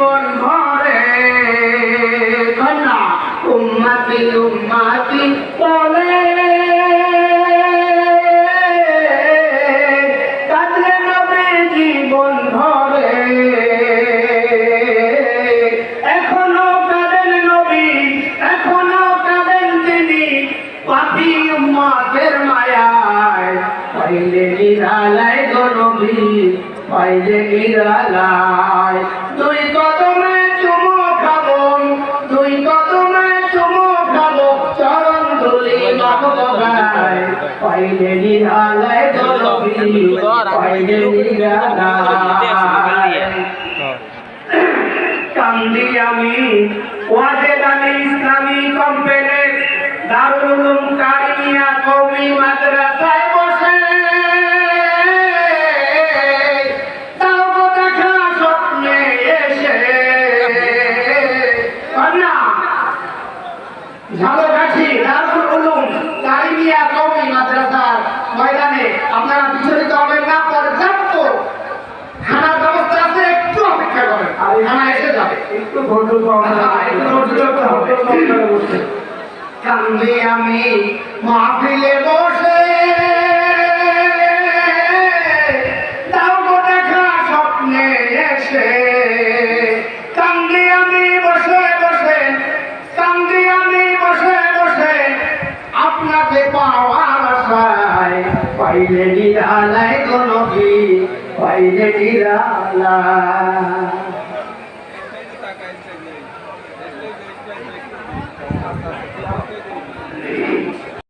জীবন ভরে। কন্যা উম্মাতি উম্মাতি বলে। কাজে জীবন ভরে। এখনও কাঁদেন নবী, এখনও কাঁদেন তিনি। পাপি মায়ায় পাইলে নিরালায় গো নবী, পাইলে নিরালায়। দুই পাইলে নিরালায় গনবি পাইলে নিরালায় কান্দি আমি ওয়াজেদানি ইসলামী কমপ্লেক্স দারুল উলুম কারিমিয়া কওমি মাদ্রাসায় বসে। দেখা স্বপ্নে এসে। কন্যা ঝালকাঠি দারুল কওমি মাদ্রাসার ময়দানে আপনারা বিচলিত হবেন না পর্যাপ্ত খানার ব্যবস্থা আছে একটু অপেক্ষা করেন। খানা এসে যাবে। একটু ধৈর্য হ্যাঁ, একটু ধৈর্য। কান্দি আমি মাহফিলে বসে পাইলে নিরালায় গো নবী পাইলে নিরালা